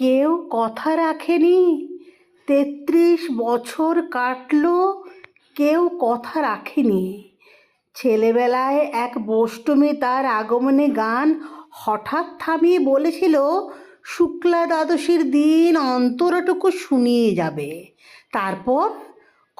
কেউ কথা রাখেনি। তেত্রিশ বছর কাটল, কেউ কথা রাখেনি। ছেলেবেলায় এক বষ্টমী তার আগমনে গান হঠাৎ থামিয়ে বলেছিল, শুক্লা দ্বাদশীর দিন অন্তরটুকু শুনিয়ে যাবে। তারপর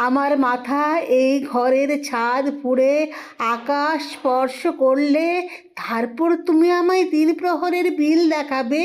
আমার মাথা এই ঘরের ছাদ পুড়ে আকাশ স্পর্শ করলে তারপর তুমি আমায় দিন প্রহরের বিল দেখাবে?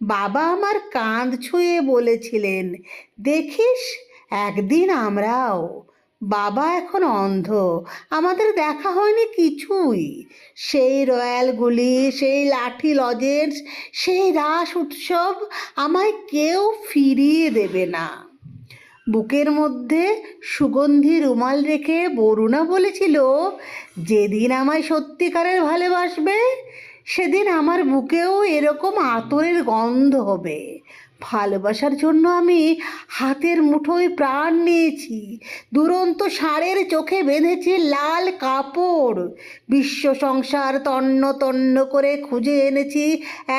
বাবা আমার কাঁধ ছুঁয়ে বলেছিলেন, দেখিস, একদিন আমরাও। বাবা এখন অন্ধ, আমাদের দেখা হয়নি কিছুই। সেই রয়্যালগুলি সেই লাঠি লজেন্স, সেই রাস উৎসব আমায় কেউ ফিরিয়ে দেবে না। বুকের মধ্যে সুগন্ধি রুমাল রেখে বরুণা বলেছিল, যেদিন আমায় সত্যিকারের ভালোবাসবে সেদিন আমার বুকেও এরকম আতরের গন্ধ হবে। ভালোবাসার জন্য আমি হাতের মুঠোয় প্রাণ নিয়েছি। দুরন্ত ষাঁড়ের চোখে বেঁধেছি লাল কাপড়। বিশ্ব সংসার তন্ন তন্ন করে খুঁজে এনেছি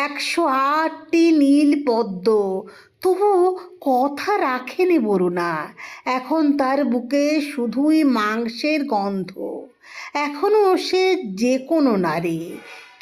একশো আটটি নীল পদ্ম। তবু কথা রাখেনি বরুণা, এখন তার বুকে শুধুই মাংসের গন্ধ। এখনও সে যে কোনো নারী।